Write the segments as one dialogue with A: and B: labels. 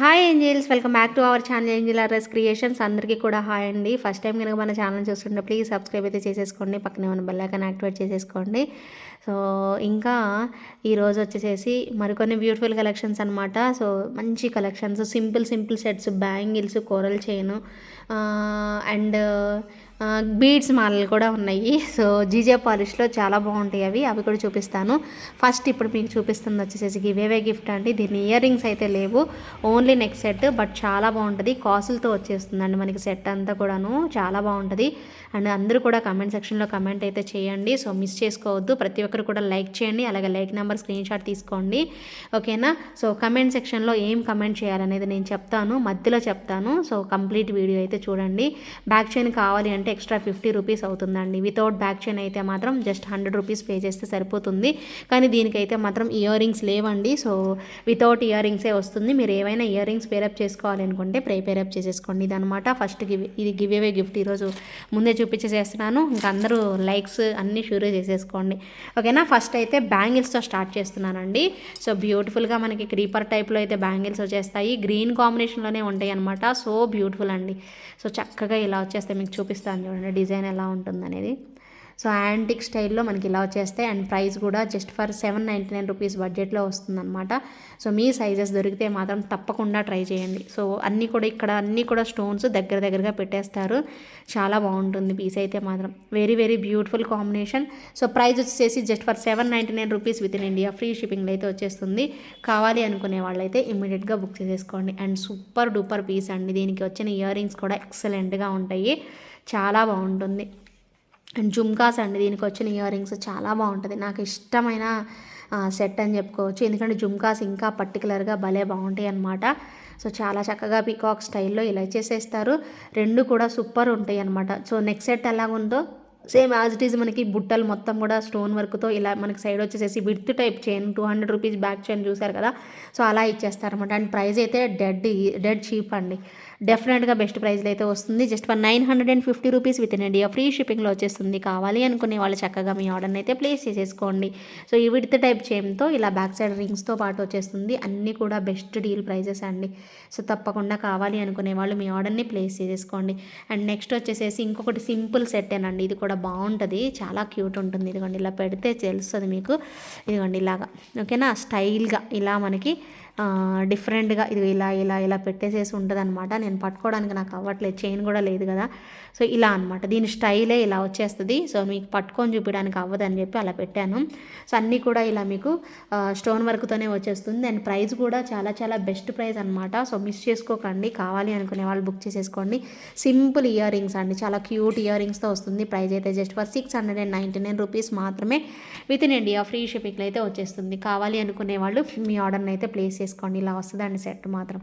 A: Hi angels welcome back to our channel angel RS creations. అందరికీ కూడా hi అండి. First time కనుక మన ఛానల్ చూస్తుంటే ప్లీజ్ సబ్స్క్రైబ్ అయితే చేసేసుకోండి. పక్కనే ఉన్న బెల్ యాక్టివేట్ చేసేసుకోండి. సో ఇంకా ఈరోజు వచ్చేసేసి మరికొన్ని బ్యూటిఫుల్ కలెక్షన్స్ అనమాట సో మంచి collections simple simple sets bangles coral chain and beads మాలలు కూడా ఉన్నాయి. సో జీజే పాలిష్లో చాలా బాగుంటాయి అవి. అవి కూడా చూపిస్తాను. ఫస్ట్ ఇప్పుడు మీకు చూపిస్తుంది వచ్చేసేసి గివేవే గిఫ్ట్ అండి. దీని ఇయర్ రింగ్స్ అయితే లేవు. ఓన్లీ నెక్స్ట్ సెట్ బట్ చాలా బాగుంటుంది. కాసులతో వచ్చేస్తుందండి మనకి సెట్ అంతా కూడాను. చాలా బాగుంటుంది. అండ్ అందరూ కూడా కమెంట్ సెక్షన్లో కమెంట్ అయితే చేయండి. సో మిస్ చేసుకోవద్దు. ప్రతి ఒక్కరు కూడా లైక్ చేయండి. అలాగే లైక్ నెంబర్ స్క్రీన్ షాట్ తీసుకోండి. ఓకేనా? సో కమెంట్ సెక్షన్లో ఏం కమెంట్ చేయాలనేది నేను చెప్తాను. మధ్యలో చెప్తాను. సో కంప్లీట్ వీడియో అయితే చూడండి. బ్యాక్ చైన్ కావాలి అంటే ఎక్స్ట్రా ఫిఫ్టీ రూపీస్ అవుతుందండి. వితౌట్ బ్యాక్ చైన్ అయితే మాత్రం జస్ట్ హండ్రెడ్ రూపీస్ పే చేస్తే సరిపోతుంది. కానీ దీనికైతే మాత్రం ఇయర్ రింగ్స్ లేవండి. సో వితౌట్ ఇయర్ రింగ్సే వస్తుంది. మీరు ఏవైనా ఇయర్ రింగ్స్ పేరప్ చేసుకోవాలనుకుంటే ప్రే పేరప్ చేసేసుకోండి. ఇది ఫస్ట్ గివ్ ఇది గివ్ అవే గిఫ్ట్ ఈరోజు ముందే చూపించేసేస్తున్నాను. ఇంకా అందరూ లైక్స్ అన్నీ షూర్ చేసేసుకోండి. ఓకేనా? ఫస్ట్ అయితే బ్యాంగిల్స్తో స్టార్ట్ చేస్తున్నానండి. సో బ్యూటిఫుల్గా మనకి క్రీపర్ టైప్లో అయితే బ్యాంగిల్స్ వచ్చేస్తాయి. గ్రీన్ కాంబినేషన్లోనే ఉంటాయి అనమాట సో బ్యూటిఫుల్ అండి. సో చక్కగా ఇలా వచ్చేస్తే మీకు చూపిస్తాను. చూడండి డిజైన్ ఎలా ఉంటుందనేది. సో యాంటిక్ స్టైల్లో మనకి ఇలా వచ్చేస్తాయి. అండ్ ప్రైస్ కూడా just for seven ninety nine rupees బడ్జెట్లో వస్తుందన్నమాట. సో మీ సైజెస్ దొరికితే మాత్రం తప్పకుండా ట్రై చేయండి. సో అన్నీ కూడా ఇక్కడ అన్నీ కూడా స్టోన్స్ దగ్గర దగ్గరగా పెట్టేస్తారు. చాలా బాగుంటుంది పీస్ అయితే మాత్రం. Very very beautiful combination so price వచ్చేసి just for seven ninety nine rupees within India. Free షిప్పింగ్లో అయితే వచ్చేస్తుంది. కావాలి అనుకునే వాళ్ళైతే ఇమ్మీడియట్గా బుక్ చేసేసుకోండి. అండ్ సూపర్ డూపర్ పీస్ అండి. దీనికి వచ్చిన ఇయర్ రింగ్స్ కూడా ఎక్సలెంట్గా ఉంటాయి. చాలా బాగుంటుంది. అండ్ జుమ్కాస్ అండి దీనికి వచ్చిన ఇయర్ రింగ్స్ చాలా బాగుంటుంది. నాకు ఇష్టమైన సెట్ అని చెప్పుకోవచ్చు. ఎందుకంటే జుమ్కాస్ ఇంకా పర్టికులర్గా భలే బాగుంటాయి అనమాట సో చాలా చక్కగా పీకాక్ స్టైల్లో ఇలా చేసేస్తారు. రెండు కూడా సూపర్ ఉంటాయి అనమాట సో నెక్స్ట్ సెట్ ఎలా ఉందో సేమ్ యాజ్ ఇట్ ఈజ్ మనకి బుట్టలు మొత్తం కూడా స్టోన్ వర్క్తో ఇలా మనకి సైడ్ వచ్చేసేసి width type chain two hundred rupees back chain చూసారు కదా. సో అలా ఇచ్చేస్తారనమాట అండ్ ప్రైస్ అయితే డెడ్ డెడ్ చీప్ అండి. డెఫినెట్గా బెస్ట్ ప్రైస్లో అయితే వస్తుంది. Just for nine hundred and fifty rupees within India. Free షిప్పింగ్లో వచ్చేస్తుంది కావాలి అనుకునే వాళ్ళు చక్కగా మీ ఆర్డర్ని అయితే ప్లేస్ చేసేసుకోండి. సో ఈ విడత టైప్ చైన్తో ఇలా బ్యాక్ సైడ్ రింగ్స్తో పాటు వచ్చేస్తుంది. అన్నీ కూడా బెస్ట్ డీల్ ప్రైజెస్ అండి. సో తప్పకుండా కావాలి అనుకునే వాళ్ళు మీ ఆర్డర్ని ప్లేస్ చేసేసుకోండి. అండ్ నెక్స్ట్ వచ్చేసేసి ఇంకొకటి సింపుల్ సెట్ అండి ఇది కూడా బాగుంటుంది. చాలా క్యూట్ ఉంటుంది. ఇదిగోండి ఇలా పెడితే తెలుస్తుంది మీకు. ఇదిగోండి ఇలాగా. ఓకేనా? స్టైల్గా ఇలా మనకి డిఫరెంట్గా ఇది ఇలా ఇలా ఇలా పెట్టేసేసి ఉంటుంది అనమాట నేను పట్టుకోవడానికి నాకు అవ్వట్లేదు. చైన్ కూడా లేదు కదా. సో ఇలా అనమాట దీని స్టైలే ఇలా వచ్చేస్తుంది. సో మీకు పట్టుకొని చూపించడానికి అవ్వదని చెప్పి అలా పెట్టాను. సో అన్నీ కూడా ఇలా మీకు స్టోన్ వర్క్తోనే వచ్చేస్తుంది. అండ్ ప్రైస్ కూడా చాలా చాలా బెస్ట్ ప్రైస్ అనమాట సో మిస్ చేసుకోకండి. కావాలి అనుకునే వాళ్ళు బుక్ చేసేసుకోండి. సింపుల్ ఇయర్ రింగ్స్ అండి. చాలా క్యూట్ ఇయర్ రింగ్స్తో వస్తుంది. ప్రైస్ అయితే just for six hundred and ninety nine rupees మాత్రమే విత్ ఇన్ ఇండియా ఫ్రీ షిప్పింగ్లో అయితే వచ్చేస్తుంది. కావాలి అనుకునే వాళ్ళు మీ ఆర్డర్ని అయితే ప్లేస్ చేసుకోండి ఇలా వస్తుందండి సెట్ మాత్రం.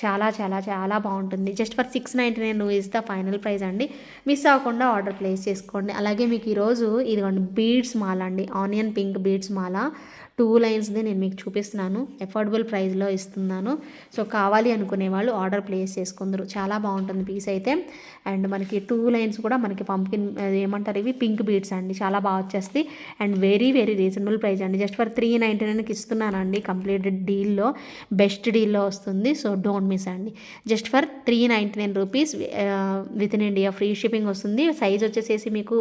A: చాలా చాలా చాలా బాగుంటుంది. Just for six ninety nine is the final price అండి. మిస్ అవ్వకుండా ఆర్డర్ ప్లేస్ చేసుకోండి. అలాగే మీకు ఈరోజు ఇదిగోండి బీడ్స్ మాల అండి. ఆనియన్ పింక్ బీడ్స్ మాల. టూ లైన్స్ది నేను మీకు చూపిస్తున్నాను. ఎఫోర్డబుల్ ప్రైస్లో ఇస్తున్నాను. సో కావాలి అనుకునే వాళ్ళు ఆర్డర్ ప్లేస్ చేసుకుందరు. చాలా బాగుంటుంది పీస్ అయితే. అండ్ మనకి టూ లైన్స్ కూడా మనకి పంపిన్ ఏమంటారు ఇవి? పింక్ బీడ్స్ అండి. చాలా బాగా వచ్చేస్తాయి. And very very reasonable price అండి. జస్ట్ ఫర్ త్రీ నైంటీ నైన్కి ఇస్తున్నానండి కంప్లీట్ డీల్లో. బెస్ట్ డీల్లో వస్తుంది. సో డోంట్ మిస్ అండి. Just for three ninety nine rupees within India free shipping వస్తుంది. సైజ్ వచ్చేసేసి మీకు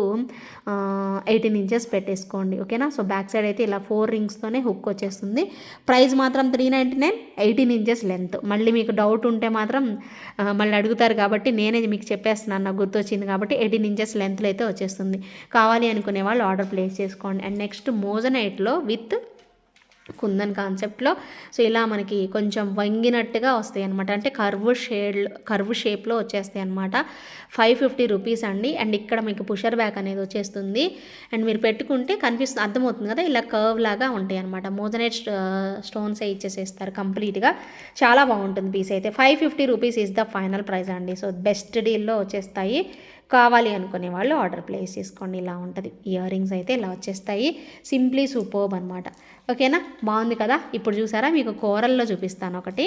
A: ఎయిటీన్ ఇంచెస్ పెట్టేసుకోండి. ఓకేనా? సో బ్యాక్ సైడ్ అయితే ఇలా ఫోర్ రింగ్స్తోనే హుక్ వచ్చేస్తుంది. ప్రైస్ మాత్రం three ninety nine eighteen inches length మళ్ళీ మీకు డౌట్ ఉంటే మాత్రం మళ్ళీ అడుగుతారు కాబట్టి నేనే మీకు చెప్పేస్తున్నాను నాకు గుర్తొచ్చింది కాబట్టి ఎయిటీన్ ఇంచెస్ లెంత్లో అయితే వచ్చేస్తుంది. కావాలి అనుకునే వాళ్ళు ఆర్డర్ ప్లేస్ చేసుకోండి. అండ్ నెక్స్ట్ మోజనైట్లో విత్ కుందన్ కాన్సెప్ట్లో. సో ఇలా మనకి కొంచెం వంగినట్టుగా వస్తాయి అనమాట అంటే కర్వ్ షేడ్ కర్వ్ షేప్లో వచ్చేస్తాయి అనమాట ఫైవ్ ఫిఫ్టీ రూపీస్ అండి. అండ్ ఇక్కడ మీకు పుషర్ బ్యాక్ అనేది వచ్చేస్తుంది. అండ్ మీరు పెట్టుకుంటే కనిపిస్తుంది అర్థమవుతుంది కదా? ఇలా కర్వ్ లాగా ఉంటాయి అనమాట మోజనైట్ స్టోన్స్ ఇచ్చేసేస్తారు కంప్లీట్గా. చాలా బాగుంటుంది పీస్ అయితే. Five fifty rupees is the final price అండి. సో బెస్ట్ డీల్లో వచ్చేస్తాయి. కావాలి అనుకునే వాళ్ళు ఆర్డర్ ప్లేస్ చేసుకోండి. ఇలా ఉంటుంది. ఇయర్ రింగ్స్ అయితే ఇలా వచ్చేస్తాయి. సింప్లీ సూపర్బ్ అనమాట ఓకేనా? బాగుంది కదా? ఇప్పుడు చూసారా? మీకు కూరల్లో చూపిస్తాను ఒకటి.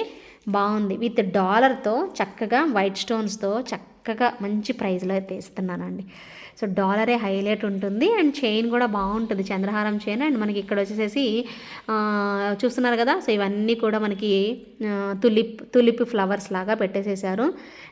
A: బాగుంది. విత్ డాలర్తో చక్కగా వైట్ స్టోన్స్తో చక్కగా మంచి ప్రైస్లో అయితే ఇస్తున్నానండి సో డాలరే హైలైట్ ఉంటుంది. అండ్ చైన్ కూడా బాగుంటుంది. చంద్రహారం చైన్. అండ్ మనకి ఇక్కడ వచ్చేసేసి చూస్తున్నారు కదా? సో ఇవన్నీ కూడా మనకి తులిప్ తులిప్ ఫ్లవర్స్ లాగా పెట్టేసేసారు.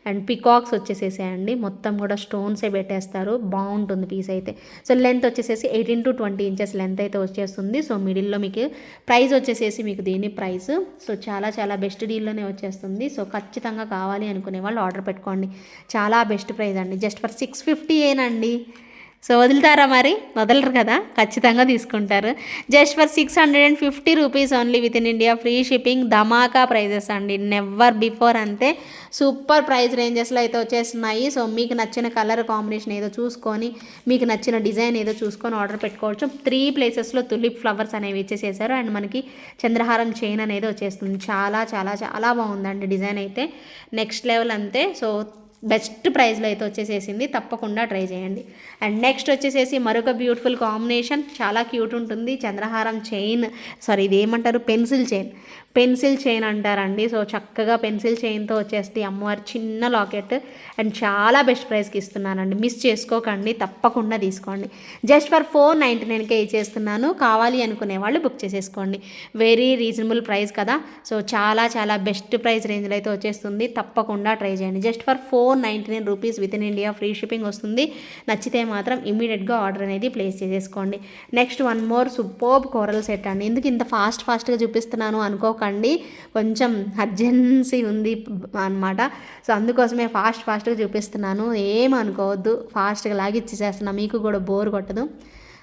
A: And peacocks వచ్చేసేసాయండి. మొత్తం కూడా స్టోన్సే పెట్టేస్తారు. బాగుంటుంది పీస్ అయితే. సో లెంత్ వచ్చేసేసి eighteen to twenty inches length అయితే వచ్చేస్తుంది. సో మిడిల్లో మీకు ప్రైస్ వచ్చేసేసి మీకు దీని ప్రైస్. సో చాలా చాలా బెస్ట్ డీల్లోనే వచ్చేస్తుంది. సో ఖచ్చితంగా కావాలి అనుకునే వాళ్ళు ఆర్డర్ పెట్టుకోండి. చాలా బెస్ట్ ప్రైస్ అండి. జస్ట్ ఫర్ సిక్స్ ఫిఫ్టీ ఏనండి. సో వదులుతారా మరి? వదలరు కదా? ఖచ్చితంగా తీసుకుంటారు. Just for six hundred and fifty rupees only within India. Free shipping Dhamaka prices అండి. నెవర్ బిఫోర్ అంతే. సూపర్ ప్రైస్ రేంజెస్లో అయితే వచ్చేస్తున్నాయి. సో మీకు నచ్చిన కలర్ కాంబినేషన్ ఏదో చూసుకొని మీకు నచ్చిన డిజైన్ ఏదో చూసుకొని ఆర్డర్ పెట్టుకోవచ్చు. త్రీ ప్లేసెస్లో తులిప్ ఫ్లవర్స్ అనేవి ఇచ్చేసేసారు. అండ్ మనకి చంద్రహారం చైన్ అనేది వచ్చేస్తుంది. చాలా చాలా చాలా బాగుందండి డిజైన్ అయితే. నెక్స్ట్ లెవెల్ అంతే. సో బెస్ట్ ప్రైస్లో అయితే వచ్చేసేసింది. తప్పకుండా ట్రై చేయండి. అండ్ నెక్స్ట్ వచ్చేసేసి మరొక బ్యూటిఫుల్ కాంబినేషన్. చాలా క్యూట్ ఉంటుంది. చంద్రహారం చైన్. సారీ ఇది ఏమంటారు పెన్సిల్ చైన్. పెన్సిల్ చైన్ అంటారండి. సో చక్కగా పెన్సిల్ చైన్తో వచ్చేస్తే అమ్మవారి చిన్న లాకెట్ అండ్ చాలా బెస్ట్ ప్రైస్కి ఇస్తున్నానండి. మిస్ చేసుకోకండి తప్పకుండా తీసుకోండి. జస్ట్ ఫర్ ఫోర్ నైంటీ నైన్కే ఇచ్చేస్తున్నాను. కావాలి అనుకునే వాళ్ళు బుక్ చేసేసుకోండి. వెరీ రీజనబుల్ ప్రైస్ కదా. సో చాలా చాలా బెస్ట్ ప్రైస్ రేంజ్లో అయితే వచ్చేస్తుంది. తప్పకుండా ట్రై చేయండి. Just for four ninety nine rupees within India free shipping వస్తుంది. నచ్చితే మాత్రం ఇమీడియట్గా ఆర్డర్ అనేది ప్లేస్ చేసేసుకోండి. Next one more superb coral set అండి. ఎందుకు ఇంత ఫాస్ట్ ఫాస్ట్గా చూపిస్తున్నాను అనుకో అనుకోకండి. కొంచెం అర్జెన్సీ ఉంది అనమాట సో అందుకోసమే ఫాస్ట్ ఫాస్ట్గా చూపిస్తున్నాను. ఏం అనుకోవద్దు. ఫాస్ట్గా లాగిచ్చేసేస్తున్నా. మీకు కూడా బోర్ కొట్టదు.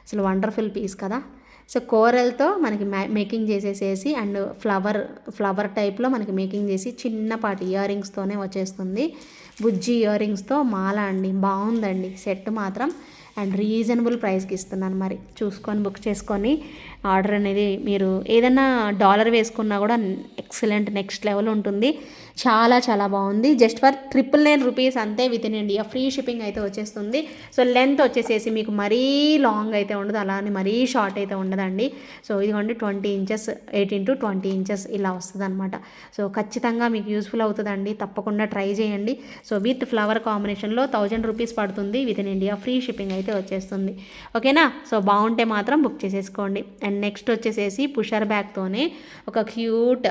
A: అసలు వండర్ఫుల్ పీస్ కదా. సో కూరలతో మనకి మే మేకింగ్ చేసేసేసి అండ్ ఫ్లవర్ ఫ్లవర్ టైప్లో మనకి మేకింగ్ చేసి చిన్నపాటి ఇయర్ రింగ్స్తోనే వచ్చేస్తుంది. బుజ్జి ఇయర్ రింగ్స్తో మాల అండి. బాగుందండి. సెట్ మాత్రం. అండ్ రీజనబుల్ ప్రైస్కి ఇస్తున్నాను మరి. చూసుకొని బుక్ చేసుకొని ఆర్డర్ అనేది మీరు ఏదైనా డాలర్ వేసుకున్నా కూడా ఎక్సలెంట్ నెక్స్ట్ లెవెల్ ఉంటుంది. చాలా చాలా బాగుంది. Just for triple nine rupees అంతే within India. Free shipping అయితే వచ్చేస్తుంది. సో లెంత్ వచ్చేసేసి మీకు మరీ లాంగ్ అయితే ఉండదు. అలానే మరీ షార్ట్ అయితే ఉండదండి. సో ఇదిగోండి twenty inches eighteen to twenty inches ఇలా వస్తుంది అనమాట సో ఖచ్చితంగా మీకు యూస్ఫుల్ అవుతుందండి. తప్పకుండా ట్రై చేయండి. సో విత్ ఫ్లవర్ కాంబినేషన్లో థౌజండ్ రూపీస్ పడుతుంది. Within India free shipping అయితే వచ్చేస్తుంది. ఓకేనా? సో బాగుంటే మాత్రం బుక్ చేసేసుకోండి. అండ్ నెక్స్ట్ వచ్చేసేసి పుషర్ బ్యాగ్తోనే ఒక క్యూట్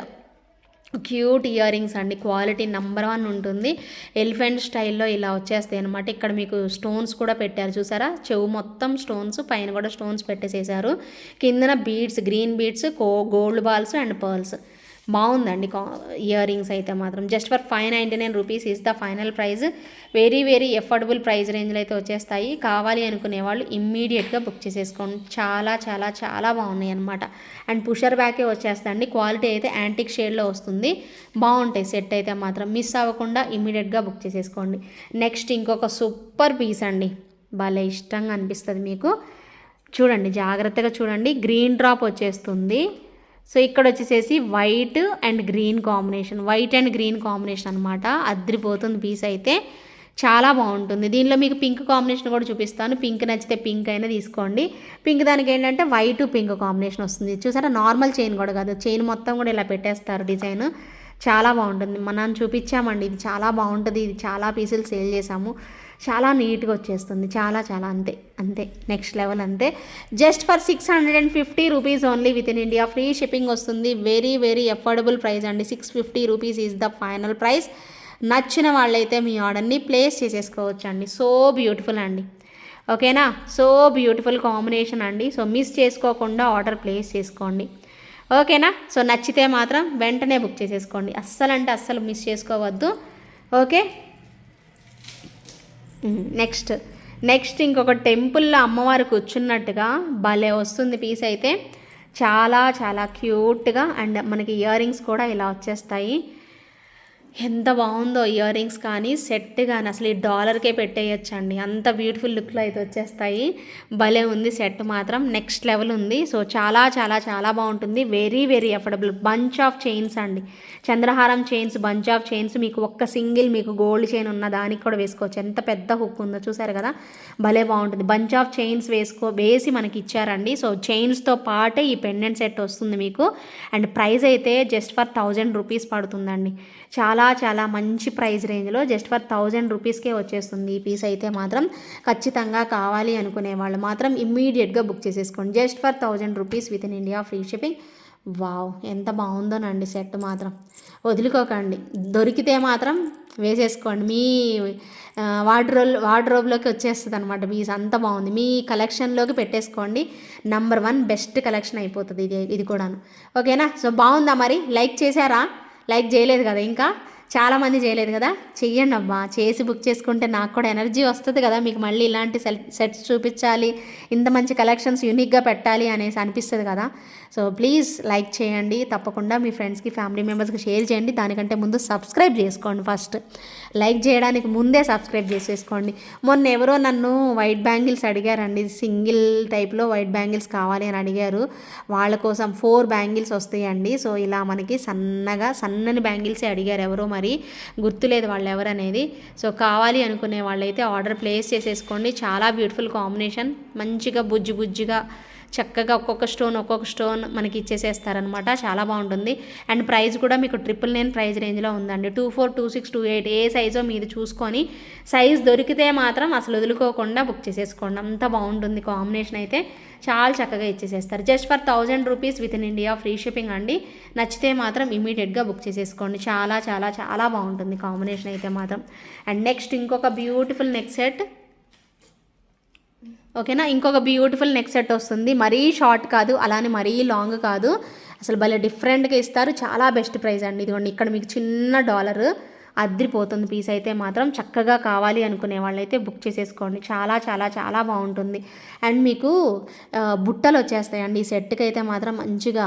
A: క్యూట్ ఇయర్ రింగ్స్ అండి. క్వాలిటీ నెంబర్ వన్ ఉంటుంది. ఎలిఫెంట్ స్టైల్లో ఇలా వచ్చేస్తాయి అనమాట ఇక్కడ మీకు స్టోన్స్ కూడా పెట్టారు చూసారా? చెవు మొత్తం స్టోన్స్ పైన కూడా స్టోన్స్ పెట్టేసేసారు కిందన బీడ్స్ గ్రీన్ బీడ్స్ కో గోల్డ్ బాల్స్ అండ్ పర్ల్స్ బాగుందండి. ఇయర్ రింగ్స్ అయితే మాత్రం. Just for five ninety nine rupees is the final price very very affordable price రేంజ్లో అయితే వచ్చేస్తాయి. కావాలి అనుకునే వాళ్ళు ఇమ్మీడియట్గా బుక్ చేసేసుకోండి. చాలా చాలా చాలా బాగున్నాయి అనమాట అండ్ పుషర్ బ్యాకే వచ్చేస్తాయండి. క్వాలిటీ అయితే యాంటిక్ షేడ్లో వస్తుంది. బాగుంటాయి సెట్ అయితే మాత్రం. మిస్ అవ్వకుండా ఇమ్మీడియట్గా బుక్ చేసేసుకోండి. నెక్స్ట్ ఇంకొక సూపర్ పీస్ అండి. భలే ఇష్టంగా అనిపిస్తుంది మీకు. చూడండి జాగ్రత్తగా చూడండి. గ్రీన్ డ్రాప్ వచ్చేస్తుంది. సో ఇక్కడ వచ్చేసేసి white and green combination. White and green combination అనమాట అద్రిపోతుంది పీస్ అయితే. చాలా బాగుంటుంది. దీనిలో మీకు పింక్ కాంబినేషన్ కూడా చూపిస్తాను. పింక్ నచ్చితే పింక్ అయినా తీసుకోండి. పింక్ దానికి ఏంటంటే వైట్ పింక్ కాంబినేషన్ వస్తుంది. చూసారా? నార్మల్ చైన్ కూడా కాదు. చైన్ మొత్తం కూడా ఇలా పెట్టేస్తారు డిజైన్. చాలా బాగుంటుంది. మనం చూపించామండి. ఇది చాలా బాగుంటుంది. ఇది చాలా పీసులు సేల్ చేసాము చాలా నీట్గా వచ్చేస్తుంది. చాలా చాలా అంతే. అంతే. నెక్స్ట్ లెవెల్ అంతే. Just for six hundred and fifty rupees only within India. Free shipping వస్తుంది. వెరీ వెరీ అఫోర్డబుల్ ప్రైస్ అండి. Six fifty rupees is the final price. నచ్చిన వాళ్ళైతే మీ ఆర్డర్ని ప్లేస్ చేసేసుకోవచ్చు అండి సో బ్యూటిఫుల్ అండి. ఓకేనా? సో బ్యూటిఫుల్ కాంబినేషన్ అండి. సో మిస్ చేసుకోకుండా ఆర్డర్ ప్లేస్ చేసుకోండి. ఓకేనా? సో నచ్చితే మాత్రం వెంటనే బుక్ చేసేసుకోండి. అస్సలు అంటే అస్సలు మిస్ చేసుకోవద్దు. ఓకే? నెక్స్ట్. నెక్స్ట్ ఇంకొక టెంపుల్లో అమ్మవారు కూర్చున్నట్టుగా భలే వస్తుంది పీస్ అయితే. చాలా చాలా క్యూట్గా అండ్ మనకి ఇయర్ రింగ్స్ కూడా ఇలా వచ్చేస్తాయి. ఎంత బాగుందో ఇయర్ రింగ్స్ కానీ సెట్ కానీ అసలు ఈ డాలర్కే పెట్టేయచ్చండి. అంత బ్యూటిఫుల్ లుక్లో అయితే వచ్చేస్తాయి. భలే ఉంది సెట్ మాత్రం. నెక్స్ట్ లెవెల్ ఉంది. సో చాలా చాలా చాలా బాగుంటుంది. Very very affordable. Bunch of chains అండి. చంద్రహారం చైన్స్ బంచ్ ఆఫ్ చైన్స్. మీకు ఒక్క సింగిల్ మీకు గోల్డ్ చైన్ ఉన్న దానికి కూడా వేసుకోవచ్చు. ఎంత పెద్ద హుక్ ఉందో చూసారు కదా? భలే బాగుంటుంది. బంచ్ ఆఫ్ చైన్స్ వేసుకో వేసి మనకి ఇచ్చారండి. సో చైన్స్తో పాటే ఈ పెండెంట్ సెట్ వస్తుంది మీకు. అండ్ ప్రైస్ అయితే జస్ట్ ఫర్ థౌజండ్ రూపీస్ పడుతుందండి. చాలా చాలా మంచి ప్రైస్ రేంజ్లో జస్ట్ ఫర్ థౌజండ్ రూపీస్కే వచ్చేస్తుంది ఈ పీస్ అయితే మాత్రం. ఖచ్చితంగా కావాలి అనుకునే వాళ్ళు మాత్రం ఇమ్మీడియట్గా బుక్ చేసేసుకోండి. Just for thousand rupees within India free shipping. Wow! ఎంత బాగుందోనండి సెట్ మాత్రం. వదులుకోకండి. దొరికితే మాత్రం వేసేసుకోండి. మీ వార్డ్రోల్ వార్డ్రోబ్లోకి వచ్చేస్తుంది అనమాట మీ అంత బాగుంది. మీ కలెక్షన్లోకి పెట్టేసుకోండి. నంబర్ వన్ బెస్ట్ కలెక్షన్ అయిపోతుంది ఇది ఇది కూడాను. ఓకేనా? సో బాగుందా మరి? లైక్ చేశారా? లైక్ చేయలేదు కదా ఇంకా? చాలామంది చేయలేదు కదా? చెయ్యండి అబ్బా చేసి బుక్ చేసుకుంటే నాకు కూడా ఎనర్జీ వస్తుంది కదా. మీకు మళ్ళీ ఇలాంటి సెల్ సెట్స్ చూపించాలి ఇంత మంచి కలెక్షన్స్ యూనిక్గా పెట్టాలి అనేసి అనిపిస్తుంది కదా. సో ప్లీజ్ లైక్ చేయండి. తప్పకుండా మీ ఫ్రెండ్స్కి ఫ్యామిలీ మెంబర్స్కి షేర్ చేయండి. దానికంటే ముందు సబ్స్క్రైబ్ చేసుకోండి ఫస్ట్. లైక్ చేయడానికి ముందే సబ్స్క్రైబ్ చేసేసుకోండి. మొన్న ఎవరో నన్ను వైట్ బ్యాంగిల్స్ అడిగారండి. సింగిల్ టైప్లో వైట్ బ్యాంగిల్స్ కావాలి అని అడిగారు. వాళ్ళ కోసం ఫోర్ బ్యాంగిల్స్ వస్తాయండి. సో ఇలా మనకి సన్నగా సన్నని బ్యాంగిల్సే అడిగారు ఎవరో మరి. గుర్తులేదు వాళ్ళు ఎవరనేది. సో కావాలి అనుకునే వాళ్ళైతే ఆర్డర్ ప్లేస్ చేసేసుకోండి. చాలా బ్యూటిఫుల్ కాంబినేషన్. మంచిగా బుజ్జి బుజ్జిగా చక్కగా ఒక్కొక్క స్టోన్ ఒక్కొక్క స్టోన్ మనకి ఇచ్చేసేస్తారనమాట చాలా బాగుంటుంది. అండ్ ప్రైస్ కూడా మీకు ట్రిపుల్ నైన్ ప్రైస్ రేంజ్లో ఉందండి. Two four two six two eight ఏ సైజో మీరు చూసుకొని సైజ్ దొరికితే మాత్రం అసలు వదులుకోకుండా బుక్ చేసేసుకోండి. అంత బాగుంటుంది కాంబినేషన్ అయితే. చాలా చక్కగా ఇచ్చేసేస్తారు. Just for thousand rupees within India free shipping అండి. నచ్చితే మాత్రం ఇమీడియట్గా బుక్ చేసేసుకోండి. చాలా చాలా చాలా బాగుంటుంది కాంబినేషన్ అయితే మాత్రం. అండ్ నెక్స్ట్ ఇంకొక బ్యూటిఫుల్ నెక్ సెట్. ఓకేనా? ఇంకొక బ్యూటిఫుల్ నెక్ సెట్ వస్తుంది. మరీ షార్ట్ కాదు అలానే మరీ లాంగ్ కాదు. అసలు భలే డిఫరెంట్గా ఇస్తారు. చాలా బెస్ట్ ప్రైస్ అండి. ఇదిగోండి ఇక్కడ మీకు చిన్న డాలర్ అద్రిపోతుంది. పీస్ అయితే మాత్రం చక్కగా కావాలి అనుకునే వాళ్ళైతే బుక్ చేసేసుకోండి. చాలా చాలా చాలా బాగుంటుంది. అండ్ మీకు బుట్టలు వచ్చేస్తాయండి. ఈ సెట్కి అయితే మాత్రం మంచిగా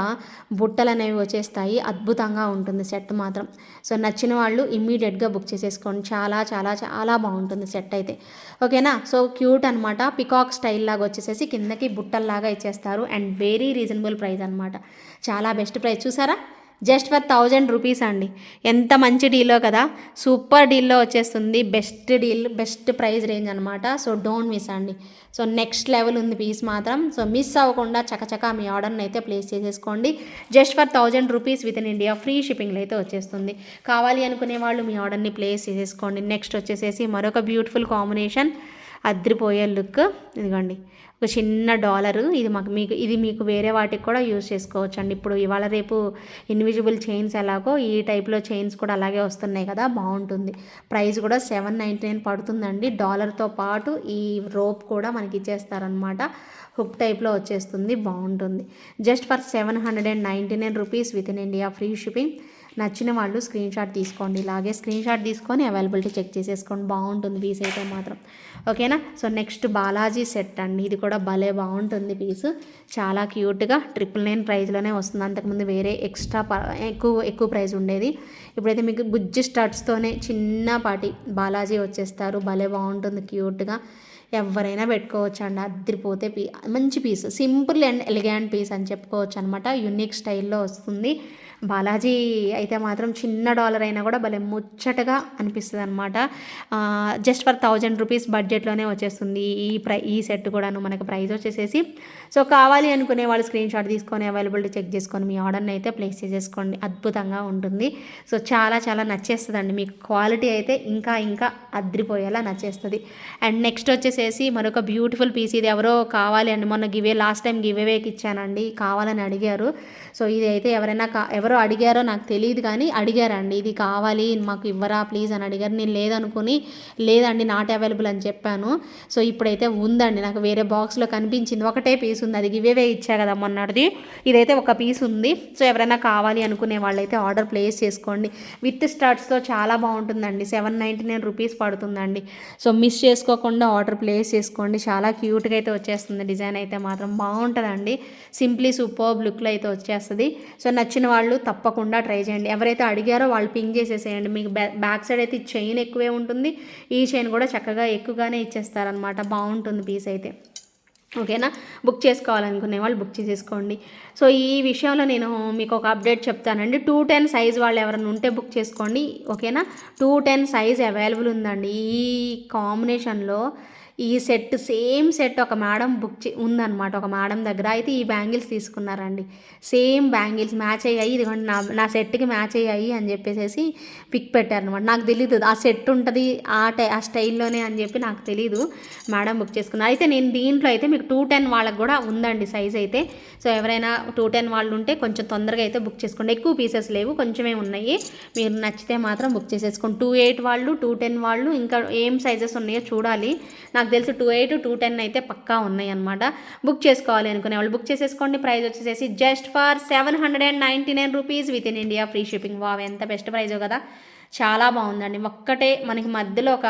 A: బుట్టలు అనేవి వచ్చేస్తాయి. అద్భుతంగా ఉంటుంది సెట్ మాత్రం. సో నచ్చిన వాళ్ళు ఇమ్మీడియట్గా బుక్ చేసేసుకోండి. చాలా చాలా చాలా బాగుంటుంది సెట్ అయితే. ఓకేనా సో క్యూట్ అనమాట పికాక్ స్టైల్ లాగా వచ్చేసేసి కిందకి బుట్టల్లాగా ఇచ్చేస్తారు. అండ్ వెరీ రీజనబుల్ ప్రైస్ అనమాట చాలా బెస్ట్ ప్రైస్ చూసారా? జస్ట్ ఫర్ థౌజండ్ రూపీస్ అండి. ఎంత మంచి డీలో కదా. సూపర్ డీల్లో వచ్చేస్తుంది. Best deal best price range అనమాట సో డోంట్ మిస్ అండి. సో నెక్స్ట్ లెవెల్ ఉంది పీస్ మాత్రం. సో మిస్ అవ్వకుండా చకచకా మీ ఆర్డర్ని అయితే ప్లేస్ చేసేసుకోండి. Just for thousand rupees within India free షిప్పింగ్లో అయితే వచ్చేస్తుంది. కావాలి అనుకునే వాళ్ళు మీ ఆర్డర్ని ప్లేస్ చేసేసుకోండి. నెక్స్ట్ వచ్చేసేసి మరొక బ్యూటిఫుల్ కాంబినేషన్ అద్రిపోయే లుక్. ఇదిగోండి. ఒక చిన్న డాలరు. ఇది మాకు మీకు ఇది మీకు వేరే వాటికి కూడా యూజ్ చేసుకోవచ్చు అండి ఇప్పుడు ఇవాళ రేపు ఇన్విజిబుల్ చైన్స్ ఎలాగో ఈ టైప్లో చైన్స్ కూడా అలాగే వస్తున్నాయి కదా బాగుంటుంది. ప్రైస్ కూడా సెవెన్ నైంటీ నైన్ పడుతుందండి. డాలర్తో పాటు ఈ రోప్ కూడా మనకి ఇచ్చేస్తారనమాట హుక్ టైప్లో వచ్చేస్తుంది బాగుంటుంది. Just for seven hundred and ninety nine rupees within India free shipping. నచ్చిన వాళ్ళు స్క్రీన్ షాట్ తీసుకోండి. ఇలాగే స్క్రీన్ షాట్ తీసుకొని అవైలబిలిటీ చెక్ చేసేసుకోండి. బాగుంటుంది పీస్ అయితే మాత్రం. ఓకేనా సో నెక్స్ట్ బాలాజీ సెట్ అండి. ఇది కూడా భలే బాగుంటుంది పీస్ చాలా క్యూట్గా ట్రిపుల్ నైన్ ప్రైస్లోనే వస్తుంది. అంతకుముందు వేరే ఎక్స్ట్రా ఎక్కువ ఎక్కువ ప్రైస్ ఉండేది. ఇప్పుడైతే మీకు బుజ్జి స్టడ్స్తోనే చిన్నపాటి బాలాజీ వచ్చేస్తారు. భలే బాగుంటుంది క్యూట్గా ఎవరైనా పెట్టుకోవచ్చు అండి అద్దరిపోతే పీ మంచి piece simple and elegant piece అని చెప్పుకోవచ్చు అనమాట యునిక్ స్టైల్లో వస్తుంది. బాలాజీ అయితే మాత్రం చిన్న డాలర్ అయినా కూడా భలే ముచ్చటగా అనిపిస్తుంది అనమాట జస్ట్ ఫర్ థౌజండ్ రూపీస్ బడ్జెట్లోనే వచ్చేస్తుంది ఈ ప్రై ఈ సెట్ కూడాను మనకు ప్రైస్ వచ్చేసేసి. సో కావాలి అనుకునే వాళ్ళు స్క్రీన్ షాట్ తీసుకొని అవైలబిలిటీ చెక్ చేసుకొని మీ ఆర్డర్ని అయితే ప్లేస్ చేసేసుకోండి. అద్భుతంగా ఉంటుంది. సో చాలా చాలా నచ్చేస్తుందండి. మీకు క్వాలిటీ అయితే ఇంకా ఇంకా అద్రిపోయేలా నచ్చేస్తుంది. అండ్ నెక్స్ట్ వచ్చేసేసి మరొక బ్యూటిఫుల్ పీస్ ఇది ఎవరో కావాలి అండి. మొన్న గివే లాస్ట్ టైం గివేవేకి ఇచ్చానండి. కావాలని అడిగారు. సో ఇది అయితే ఎవరైనా కా ఎవరో అడిగారో నాకు తెలియదు కానీ అడిగారండి ఇది కావాలి మాకు ఇవ్వరా ప్లీజ్ అని అడిగారు. నేను లేదనుకుని లేదండి నాట్ అవైలబుల్ అని చెప్పాను. సో ఇప్పుడైతే ఉందండి నాకు వేరే బాక్స్లో కనిపించింది. ఒకటే పీస్ ఉంది అది గివేవే ఇచ్చా కదా మొన్నటిది. ఇదైతే ఒక పీస్ ఉంది. సో ఎవరైనా కావాలి అనుకునే వాళ్ళైతే ఆర్డర్ ప్లేస్ చేసుకోండి. విత్ స్టార్ట్స్తో చాలా బాగుంటుందండి. సెవెన్ నైంటీ నైన్ రూపీస్ పడుతుందండి. సో మిస్ చేసుకోకుండా ఆర్డర్ ప్లేస్ చేసుకోండి. చాలా క్యూట్గా అయితే వచ్చేస్తుంది డిజైన్ అయితే మాత్రం. బాగుంటుందండి. సింప్లీ సూపర్ లుక్లో అయితే వచ్చేస్తుంది. సో నచ్చిన వాళ్ళు తప్పకుండా ట్రై చేయండి. ఎవరైతే అడిగారో వాళ్ళు పింక్ చేసేసేయండి. మీకు బ్యా బ్యాక్ సైడ్ అయితే చైన్ ఎక్కువే ఉంటుంది. ఈ చైన్ కూడా చక్కగా ఎక్కువగానే ఇచ్చేస్తారనమాట బాగుంటుంది పీస్ అయితే. ఓకేనా? బుక్ చేసుకోవాలనుకునే వాళ్ళు బుక్ చేసేసుకోండి. సో ఈ విషయంలో నేను మీకు ఒక అప్డేట్ చెప్తానండి. టూ టెన్ సైజ్ వాళ్ళు ఎవరైనా ఉంటే బుక్ చేసుకోండి. ఓకేనా? టూ టెన్ సైజ్ అవైలబుల్ ఉందండి. ఈ కాంబినేషన్లో ఈ సెట్ సేమ్ సెట్ ఒక మేడం బుక్ చే ఉందన్నమాట. ఒక మేడం దగ్గర అయితే ఈ బ్యాంగిల్స్ తీసుకున్నారండి. సేమ్ బ్యాంగిల్స్ మ్యాచ్ అయ్యాయి. ఇదిగోండి నా నా సెట్కి మ్యాచ్ అయ్యాయి అని చెప్పేసి పిక్ పెట్టారనమాట నాకు తెలీదు. ఆ సెట్ ఉంటుంది ఆ టై ఆ స్టైల్లోనే అని చెప్పి నాకు తెలీదు. మేడం బుక్ చేసుకున్నారు. అయితే నేను దీంట్లో అయితే మీకు టూ టెన్ వాళ్ళకి కూడా ఉందండి సైజ్ అయితే. సో ఎవరైనా టూ టెన్ వాళ్ళు ఉంటే కొంచెం తొందరగా అయితే బుక్ చేసుకోండి. ఎక్కువ పీసెస్ లేవు. కొంచెమే ఉన్నాయి. మీరు నచ్చితే మాత్రం బుక్ చేసేసుకోండి. టూ ఎయిట్ వాళ్ళు టూ టెన్ వాళ్ళు ఇంకా ఏం సైజెస్ ఉన్నాయో చూడాలి. నాకు తెలిసి టూ ఎయిట్ టూ టెన్ అయితే పక్కా ఉన్నాయి అనమాట బుక్ చేసుకోవాలి అనుకునే వాళ్ళు. బుక్ చేసేసుకోండి. ప్రైస్ వచ్చేసి just for seven hundred and ninety nine rupees within India free shipping wow ఎంత బెస్ట్ ప్రైజో కదా. చాలా బాగుందండి. ఒక్కటే మనకి మధ్యలో ఒక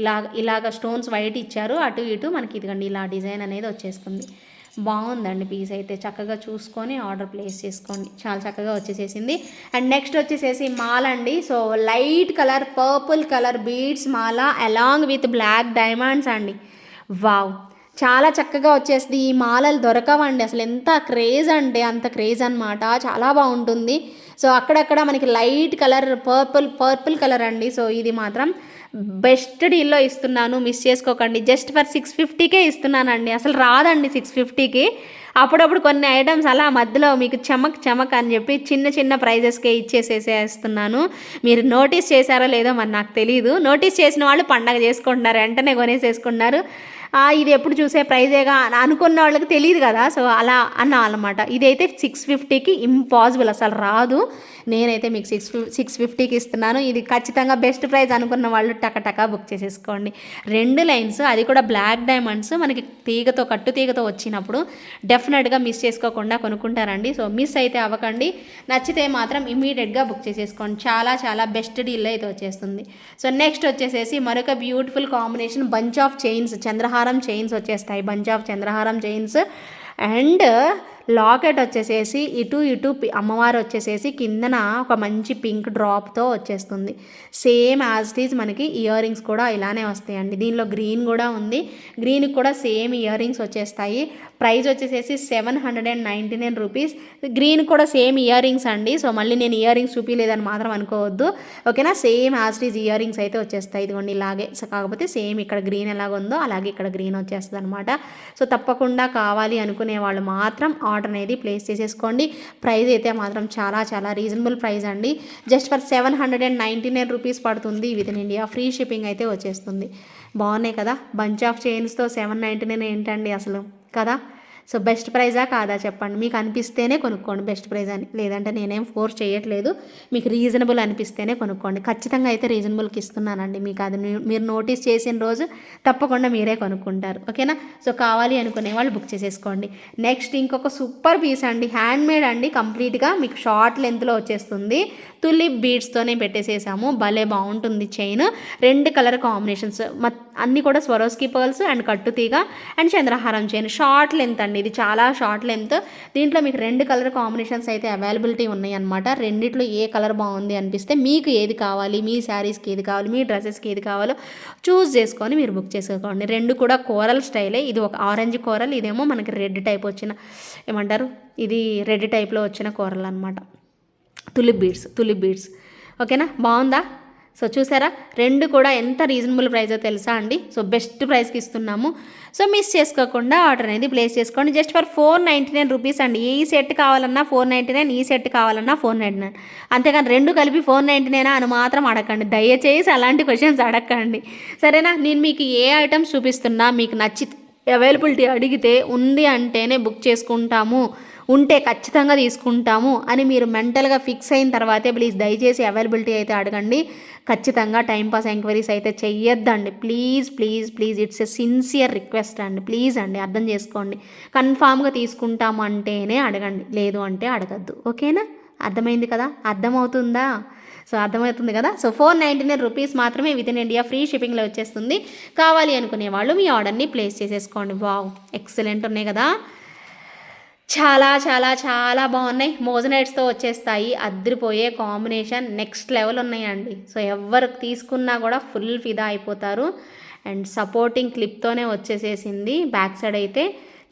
A: ఇలా ఇలాగ స్టోన్స్ వైట్ ఇచ్చారు. అటు ఇటు మనకి ఇదిగండి ఇలా డిజైన్ అనేది వచ్చేస్తుంది. బాగుందండి పీస్ అయితే. చక్కగా చూసుకొని ఆర్డర్ ప్లేస్ చేసుకోండి. చాలా చక్కగా వచ్చేసేసింది. అండ్ నెక్స్ట్ వచ్చేసేసి మాల అండి. So light colour purple colour beads Mala along with black diamonds అండి. వావ్ చాలా చక్కగా వచ్చేసింది. ఈ మాలలు దొరకవండి. అసలు ఎంత క్రేజ్ అంటే అంత క్రేజ్ అనమాట చాలా బాగుంటుంది. సో అక్కడక్కడ మనకి light colour purple purple colour అండి. సో ఇది మాత్రం బెస్ట్ డీల్లో ఇస్తున్నాను మిస్ చేసుకోకండి. జస్ట్ ఫర్ సిక్స్ ఫిఫ్టీకే ఇస్తున్నానండి. అసలు రాదండి సిక్స్ ఫిఫ్టీకి అప్పుడప్పుడు కొన్ని ఐటమ్స్ అలా మధ్యలో మీకు చమక్ చమక్ అని చెప్పి చిన్న చిన్న ప్రైజెస్కే ఇచ్చేసేసేస్తున్నాను. మీరు నోటీస్ చేశారో లేదో మరి నాకు తెలియదు నోటీస్ చేసిన వాళ్ళు పండగ చేసుకుంటున్నారు వెంటనే కొనేసేసుకుంటున్నారు. ఇది ఎప్పుడు చూసే ప్రైజేగా అనుకున్న వాళ్ళకి తెలియదు కదా. సో అలా అన్నా అనమాట ఇదైతే సిక్స్ ఫిఫ్టీకి ఇంపాసిబుల్ అసలు రాదు. నేనైతే మీకు సిక్స్ సిక్స్ ఫిఫ్టీకి ఇస్తున్నాను. ఇది ఖచ్చితంగా బెస్ట్ ప్రైస్ అనుకున్న వాళ్ళు టకటకా బుక్ చేసేసుకోండి. రెండు లైన్స్ అది కూడా బ్లాక్ డైమండ్స్ మనకి తీగతో కట్టు తీగతో వచ్చినప్పుడు డెఫినెట్గా మిస్ చేసుకోకుండా కొనుక్కుంటారండి. సో మిస్ అయితే అవ్వకండి. నచ్చితే మాత్రం ఇమీడియట్గా బుక్ చేసేసుకోండి. చాలా చాలా బెస్ట్ డీల్ అయితే వచ్చేస్తుంది. సో నెక్స్ట్ వచ్చేసేసి మరొక beautiful combination bunch of chains చంద్రహారం chains వచ్చేస్తాయి. బంచ్ ఆఫ్ చంద్రహారం చైన్స్ అండ్ లాకెట్ వచ్చేసేసి ఇటు ఇటు అమ్మవారు వచ్చేసేసి కిందన ఒక మంచి పింక్ డ్రాప్తో వచ్చేస్తుంది. సేమ్ యాజ్ ఈజ్ మనకి ఇయర్ రింగ్స్ కూడా ఇలానే వస్తాయండి. దీనిలో గ్రీన్ కూడా ఉంది. గ్రీన్కి కూడా సేమ్ ఇయర్ రింగ్స్ వచ్చేస్తాయి. ప్రైస్ వచ్చేసేసి seven hundred and ninety nine rupees. Green కూడా సేమ్ ఇయర్ రింగ్స్ అండి. సో మళ్ళీ నేను ఇయర్ రింగ్స్ చూపించలేదని మాత్రం అనుకోవద్దు. ఓకేనా? Same as is ear rings అయితే వచ్చేస్తాయి. ఇదిగోండి ఇలాగే కాకపోతే సేమ్ ఇక్కడ గ్రీన్ ఎలాగ ఉందో అలాగే ఇక్కడ గ్రీన్ వచ్చేస్తుంది అనమాట సో తప్పకుండా కావాలి అనుకునే వాళ్ళు మాత్రం ఆర్డర్ అనేది ప్లేస్ చేసేసుకోండి. ప్రైస్ అయితే మాత్రం చాలా చాలా రీజనబుల్ ప్రైస్ అండి. Just for seven hundred and ninety nine rupees పడుతుంది. Within India free shipping అయితే వచ్చేస్తుంది. బాగున్నాయి కదా? బంచ్ ఆఫ్ చైన్స్తో సెవెన్ నైంటీ నైన్ ఏంటండి అసలు? కదా? సో బెస్ట్ ప్రైజా కాదా చెప్పండి. మీకు అనిపిస్తేనే కొనుక్కోండి బెస్ట్ ప్రైజ్ అని. లేదంటే నేనేం ఫోర్స్ చేయట్లేదు. మీకు రీజనబుల్ అనిపిస్తేనే కొనుక్కోండి. ఖచ్చితంగా అయితే రీజనబుల్కి ఇస్తున్నానండి మీకు. అది మీరు నోటీస్ చేసిన రోజు తప్పకుండా మీరే కొనుక్కుంటారు. ఓకేనా? సో కావాలి అనుకునే వాళ్ళు బుక్ చేసేసుకోండి. నెక్స్ట్ ఇంకొక సూపర్ పీస్ అండి. హ్యాండ్ మేడ్ అండి. కంప్లీట్గా మీకు షార్ట్ లెంత్లో వచ్చేస్తుంది. తులిప్ బీడ్స్తోనే పెట్టేసేసాము. భలే బాగుంటుంది చైన్. రెండు కలర్ కాంబినేషన్స్. అన్నీ కూడా స్వరోస్కి పర్ల్స్ అండ్ కట్టుతీగ అండ్ చంద్రహారం చైన్. షార్ట్ లెంత్ అండి ఇది చాలా షార్ట్ లెంత్. దీంట్లో మీకు రెండు కలర్ కాంబినేషన్స్ అయితే అవైలబిలిటీ ఉన్నాయి అనమాట రెండిట్లో ఏ కలర్ బాగుంది అనిపిస్తే మీకు ఏది కావాలి మీ శారీస్కి ఏది కావాలి మీ డ్రెస్సెస్కి ఏది కావాలో చూస్ చేసుకొని మీరు బుక్ చేసుకోండి. రెండు కూడా కోరల్ స్టైలే ఇది ఒక ఆరెంజ్ కోరల్ ఇదేమో మనకి రెడ్ టైప్ వచ్చిన ఏమంటారు? ఇది రెడ్ టైప్లో వచ్చిన కూరలు అనమాట తులిప్ బీడ్స్ తులిప్ బీడ్స్. ఓకేనా? బాగుందా? సో చూసారా? రెండు కూడా ఎంత రీజనబుల్ ప్రైజో తెలుసా అండి? సో బెస్ట్ ప్రైస్కి ఇస్తున్నాము. సో మిస్ చేసుకోకుండా ఆర్డర్ అనేది ప్లేస్ చేసుకోండి. Just for four ninety nine rupees అండి. ఈ సెట్ కావాలన్నా ఫోర్ నైంటీ నైన్ ఈ సెట్ కావాలన్నా ఫోర్ నైంటీ నైన్ అంతేకాని రెండు కలిపి ఫోర్ నైంటీ నైన్ అని మాత్రం అడగండి దయచేసి అలాంటి క్వశ్చన్స్ అడగండి సరేనా? నేను మీకు ఏ ఐటమ్స్ చూపిస్తున్నా మీకు నచ్చి అవైలబిలిటీ అడిగితే ఉంది అంటేనే బుక్ చేసుకుంటాము. ఉంటే ఖచ్చితంగా తీసుకుంటాము అని మీరు మెంటల్గా ఫిక్స్ అయిన తర్వాతే ప్లీజ్ దయచేసి అవైలబిలిటీ అయితే అడగండి. ఖచ్చితంగా టైంపాస్ ఎంక్వైరీస్ అయితే చెయ్యొద్దండి. Please please please. It's a sincere request అండి. ప్లీజ్ అండి అర్థం చేసుకోండి. కన్ఫామ్గా తీసుకుంటాము అంటేనే అడగండి. లేదు అంటే అడగద్దు. ఓకేనా? అర్థమైంది కదా? అర్థమవుతుందా? సో అర్థమవుతుంది కదా? So four ninety nine rupees మాత్రమే విత్ ఇన్ ఇండియా ఫ్రీ షిప్పింగ్లో వచ్చేస్తుంది. కావాలి అనుకునే వాళ్ళు మీ ఆర్డర్ని ప్లేస్ చేసేసుకోండి. వావ్ ఎక్సలెంట్ ఉన్నాయి కదా? చాలా చాలా చాలా బాగున్నాయి. మోజనైట్స్తో వచ్చేస్తాయి. అద్దరిపోయే కాంబినేషన్ నెక్స్ట్ లెవెల్ ఉన్నాయండి. సో ఎవరు తీసుకున్నా కూడా ఫుల్ ఫిదా అయిపోతారు. అండ్ సపోర్టింగ్ క్లిప్తోనే వచ్చేసేసింది. బ్యాక్ సైడ్ అయితే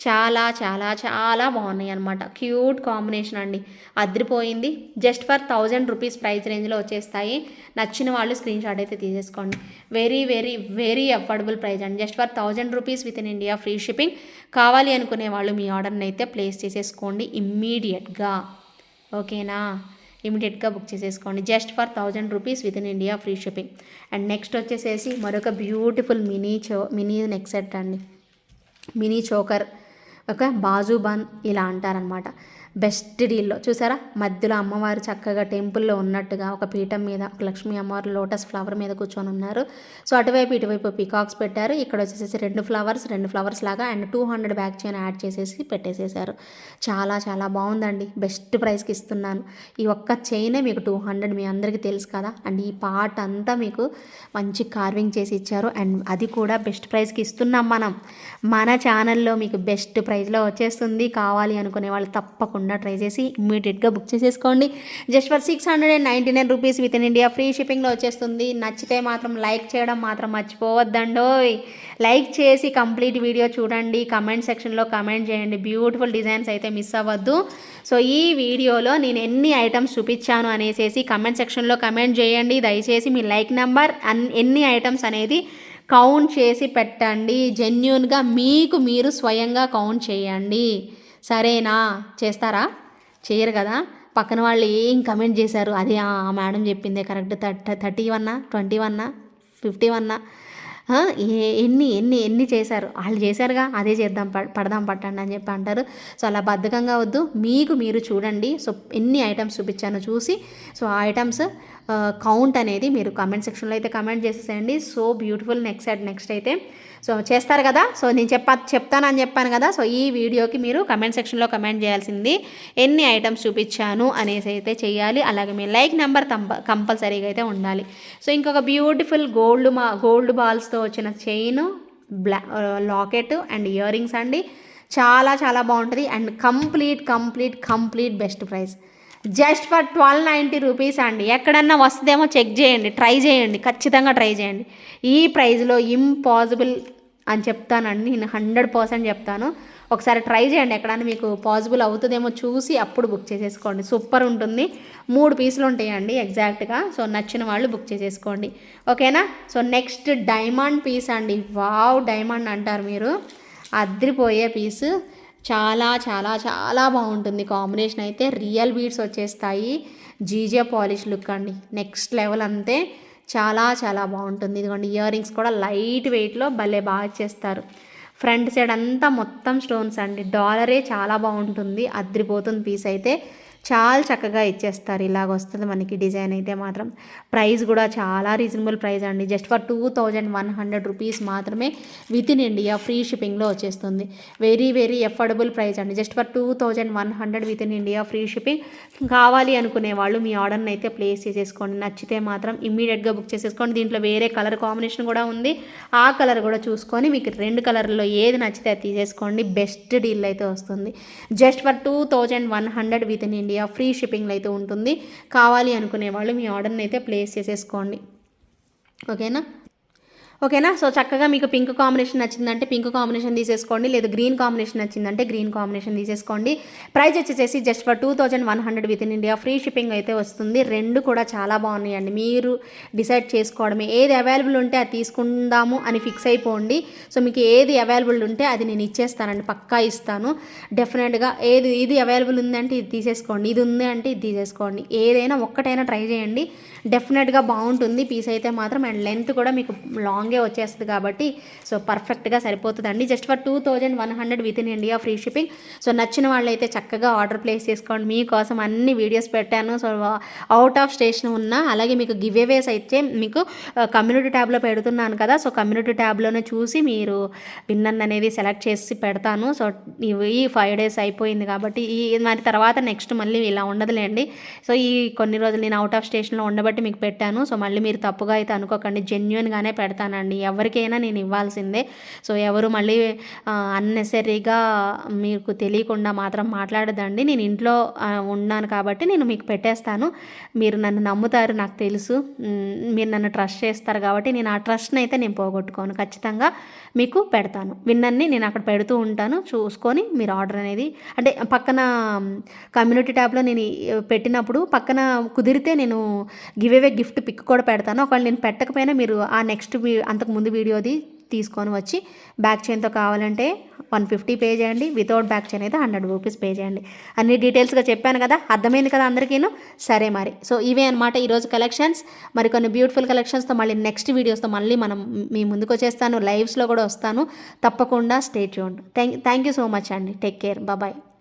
A: చాలా చాలా చాలా బాగున్నాయి అనమాట క్యూట్ కాంబినేషన్ అండి. అదిరిపోయింది. Just for thousand rupees price రేంజ్లో వచ్చేస్తాయి. నచ్చిన వాళ్ళు స్క్రీన్ షాట్ అయితే తీసేసుకోండి. Very very very affordable price అండి. Just for thousand rupees within India free shipping. కావాలి అనుకునే వాళ్ళు మీ ఆర్డర్ని అయితే ప్లేస్ చేసేసుకోండి ఇమ్మీడియట్గా. ఓకేనా? ఇమీడియట్గా బుక్ చేసేసుకోండి. Just for thousand rupees within India free shipping. And next వచ్చేసేసి మరొక బ్యూటిఫుల్ మినీ చో మినీ నెక్ సెట్ అండి. Mini choker. ఒక బాజుబంద్ ఇలా అంటారనమాట బెస్ట్ డీల్లో. చూసారా? మధ్యలో అమ్మవారు చక్కగా టెంపుల్లో ఉన్నట్టుగా ఒక పీఠం మీద ఒక లక్ష్మీ అమ్మవారు లోటస్ ఫ్లవర్ మీద కూర్చొని ఉన్నారు. సో అటువైపు ఇటువైపు పీకాక్స్ పెట్టారు. ఇక్కడ వచ్చేసేసి రెండు ఫ్లవర్స్ రెండు ఫ్లవర్స్ లాగా and two hundred back chain add చేసేసి పెట్టేసేసారు. చాలా చాలా బాగుందండి. బెస్ట్ ప్రైస్కి ఇస్తున్నాను. ఈ ఒక్క చైనే మీకు టూ హండ్రెడ్ మీ అందరికీ తెలుసు కదా? అండ్ ఈ పార్ట్ అంతా మీకు మంచి కార్వింగ్ చేసి ఇచ్చారు. అండ్ అది కూడా బెస్ట్ ప్రైస్కి ఇస్తున్నాం మనం. మన ఛానల్లో మీకు బెస్ట్ ప్రైస్లో వచ్చేస్తుంది. కావాలి అనుకునే వాళ్ళు తప్పకుండా ట్రై చేసి ఇమ్మీడియట్గా బుక్ చేసేసుకోండి. Just for six hundred and ninety nine rupees within India. Free షిప్పింగ్లో వచ్చేస్తుంది. నచ్చితే మాత్రం లైక్ చేయడం మాత్రం మర్చిపోవద్దండోయ్. లైక్ చేసి కంప్లీట్ వీడియో చూడండి. కమెంట్ సెక్షన్లో కమెంట్ చేయండి. బ్యూటిఫుల్ డిజైన్స్ అయితే మిస్ అవ్వద్దు. సో ఈ వీడియోలో నేను ఎన్ని ఐటమ్స్ చూపించాను అనేసి కమెంట్ సెక్షన్లో కమెంట్ చేయండి. దయచేసి మీ లైక్ నెంబర్ అన్ ఎన్ని ఐటమ్స్ అనేది కౌంట్ చేసి పెట్టండి. జెన్యున్గా మీకు మీరు స్వయంగా కౌంట్ చేయండి. సరేనా? చేస్తారా? చేయరు కదా. పక్కన వాళ్ళు ఏం కమెంట్ చేశారు? అదే ఆ మేడం చెప్పిందే కరెక్ట్ థర్టీ థర్టీ వన్నా ట్వంటీ వన్నా ఫిఫ్టీ వన్నా ఏ- ఎన్ని ఎన్ని ఎన్ని చేశారు? వాళ్ళు చేశారుగా అదే చేద్దాం పడదాం పట్టండి అని చెప్పి అంటారు. సో అలా బద్ధకంగా వద్దు. మీకు మీరు చూడండి. సో ఎన్ని ఐటమ్స్ చూపించానో చూసి సో ఆ ఐటమ్స్ కౌంట్ అనేది మీరు కమెంట్ సెక్షన్లో అయితే కమెంట్ చేసేసేయండి. So beautiful next side next అయితే సో చేస్తారు కదా. సో నేను చెప్ప చెప్తానని చెప్పాను కదా. సో ఈ వీడియోకి మీరు కమెంట్ సెక్షన్లో కమెంట్ చేయాల్సింది ఎన్ని ఐటమ్స్ చూపించాను అనేసి అయితే చేయాలి. అలాగే మీ లైక్ నెంబర్ కంప కంపల్సరీగా అయితే ఉండాలి. సో ఇంకొక బ్యూటిఫుల్ గోల్డ్ మా గోల్డ్ బాల్స్తో వచ్చిన చైన్ బ్లా లాకెట్ అండ్ ఇయర్ రింగ్స్ అండి. చాలా చాలా బాగుంటుంది. And complete complete complete best price just for twelve ninety rupees అండి. ఎక్కడన్నా వస్తుందేమో చెక్ చేయండి ట్రై చేయండి ఖచ్చితంగా ట్రై చేయండి. ఈ ప్రైజ్లో ఇంపాసిబుల్ అని చెప్తానండి. నేను హండ్రెడ్ పర్సెంట్ చెప్తాను. ఒకసారి ట్రై చేయండి ఎక్కడన్నా మీకు పాసిబుల్ అవుతుందేమో చూసి అప్పుడు బుక్ చేసేసుకోండి. సూపర్ ఉంటుంది. మూడు పీసులు ఉంటాయండి ఎగ్జాక్ట్గా. సో నచ్చిన వాళ్ళు బుక్ చేసేసుకోండి. ఓకేనా? సో నెక్స్ట్ డైమండ్ పీస్ అండి. వావ్ డైమండ్ అంటారు మీరు. అద్రిపోయే పీసు. చాలా చాలా చాలా బాగుంటుంది. కాంబినేషన్ అయితే రియల్ బీడ్స్ వచ్చేస్తాయి. జీజే పాలిష్ లుక్ అండి. నెక్స్ట్ లెవెల్ అంతే. చాలా చాలా బాగుంటుంది. ఇదిగోండి ఇయర్ రింగ్స్ కూడా లైట్ వెయిట్లో భలే బాగా చేస్తారు ఫ్రంట్ సైడ్ అంతా మొత్తం స్టోన్స్ అండి. డాలరే చాలా బాగుంటుంది. అద్రిపోతుంది పీస్ అయితే. చాలా చక్కగా ఇచ్చేస్తారు. ఇలాగ వస్తుంది మనకి డిజైన్ అయితే మాత్రం. ప్రైస్ కూడా చాలా రీజనబుల్ ప్రైస్ అండి. Just for two thousand one hundred rupees మాత్రమే విత్ ఇన్ ఇండియా ఫ్రీ షిప్పింగ్లో వచ్చేస్తుంది. వెరీ వెరీ ఎఫర్డబుల్ ప్రైస్ అండి. Just for two thousand one hundred within India free shipping. కావాలి అనుకునే వాళ్ళు మీ ఆర్డర్ని అయితే ప్లేస్ చేసేసుకోండి. నచ్చితే మాత్రం ఇమ్మీడియట్గా బుక్ చేసేసుకోండి. దీంట్లో వేరే కలర్ కాంబినేషన్ కూడా ఉంది. ఆ కలర్ కూడా చూసుకొని మీకు రెండు కలర్లో ఏది నచ్చితే అది తీసేసుకోండి. బెస్ట్ డీల్ అయితే వస్తుంది. Just for two thousand one hundred within India free షిప్పింగ్లో అయితే ఉంటుంది. కావాలి అనుకునే వాళ్ళు మీ ఆర్డర్ని అయితే ప్లేస్ చేసేసుకోండి. ఓకేనా? ఓకేనా? సో చక్కగా మీకు పింక్ కాంబినేషన్ నచ్చిందంటే పింక్ కాంబినేషన్ తీసేసుకోండి. లేదా గ్రీన్ కాంబినేషన్ నచ్చిందంటే గ్రీన్ కాంబినేషన్ తీసేసుకోండి. ప్రైస్ వచ్చేసేసి just for two thousand one hundred within India. Free shipping అయితే వస్తుంది. రెండు కూడా చాలా బాగున్నాయండి. మీరు డిసైడ్ చేసుకోవడమే. ఏది అవైలబుల్ ఉంటే అది తీసుకుందాము అని ఫిక్స్ అయిపోండి. సో మీకు ఏది అవైలబుల్ ఉంటే అది నేను ఇచ్చేస్తానండి. పక్కా ఇస్తాను. డెఫినెట్గా ఏది ఇది అవైలబుల్ ఉందంటే ఇది తీసేసుకోండి. ఇది ఉంది అంటే ఇది తీసేసుకోండి. ఏదైనా ఒక్కటైనా ట్రై చేయండి. డెఫినెట్గా బాగుంటుంది. పీస్ అయితే మాత్రం అండ్ లెంత్ కూడా మీకు లాంగ్ వచ్చేస్తుంది కాబట్టి సో పర్ఫెక్ట్గా సరిపోతుందండి just for two thousand one hundred within India free shipping. So నచ్చిన వాళ్ళైతే చక్కగా ఆర్డర్ ప్లేస్ చేసుకోండి. మీకోసం అన్ని వీడియోస్ పెట్టాను. సో అవుట్ ఆఫ్ స్టేషన్ ఉన్న అలాగే మీకు గివ్ అవేస్ అయితే మీకు కమ్యూనిటీ ట్యాబ్లో పెడుతున్నాను కదా. సో కమ్యూనిటీ ట్యాబ్లోనే చూసి మీరు విన్నర్ అనేది సెలెక్ట్ చేసి పెడతాను. సో ఈ ఫైవ్ డేస్ అయిపోయింది కాబట్టి ఈ మరి తర్వాత నెక్స్ట్ మళ్ళీ ఇలా ఉండదులేండి. సో ఈ కొన్ని రోజులు నేను అవుట్ ఆఫ్ స్టేషన్లో ఉండబట్టి మీకు పెట్టాను. సో మళ్ళీ మీరు తప్పుగా అయితే అనుకోకండి. జెన్యున్గానే పెడతానండి. అండి ఎవరికైనా నేను ఇవ్వాల్సిందే. సో ఎవరు మళ్ళీ అన్నెసరీగా మీకు తెలియకుండా మాత్రం మాట్లాడదండి నేను ఇంట్లో ఉన్నాను కాబట్టి నేను మీకు పెట్టేస్తాను. మీరు నన్ను నమ్ముతారు నాకు తెలుసు. మీరు నన్ను ట్రస్ట్ చేస్తారు కాబట్టి నేను ఆ ట్రస్ట్ని అయితే నేను పోగొట్టుకోను. ఖచ్చితంగా మీకు పెడతాను. విన్నన్ని నేను అక్కడ పెడుతూ ఉంటాను. చూసుకొని మీరు ఆర్డర్ అనేది అంటే పక్కన కమ్యూనిటీ ట్యాబ్లో నేను పెట్టినప్పుడు పక్కన కుదిరితే నేను గివ్ అవే గిఫ్ట్ పిక్ కూడా పెడతాను. ఒకవేళ నేను పెట్టకపోయినా మీరు ఆ నెక్స్ట్ వీ అంతకు ముందు వీడియోది తీసుకొని వచ్చి బ్యాక్ చైన్తో కావాలంటే వన్ ఫిఫ్టీ పే చేయండి. వితౌట్ బ్యాక్ చైన్ అయితే హండ్రెడ్ రూపీస్ పే చేయండి. అన్ని డీటెయిల్స్గా చెప్పాను కదా అర్థమైంది కదా అందరికీను? సరే మరి. సో ఇవే అనమాట ఈరోజు కలెక్షన్స్. మరి కొన్ని బ్యూటిఫుల్ కలెక్షన్స్తో మళ్ళీ నెక్స్ట్ వీడియోస్తో మళ్ళీ మనం మీ ముందుకు వచ్చేస్తాను. లైవ్స్లో కూడా వస్తాను. తప్పకుండా స్టే చూడండి thank thank you so much అండి. Take care. బాయ్.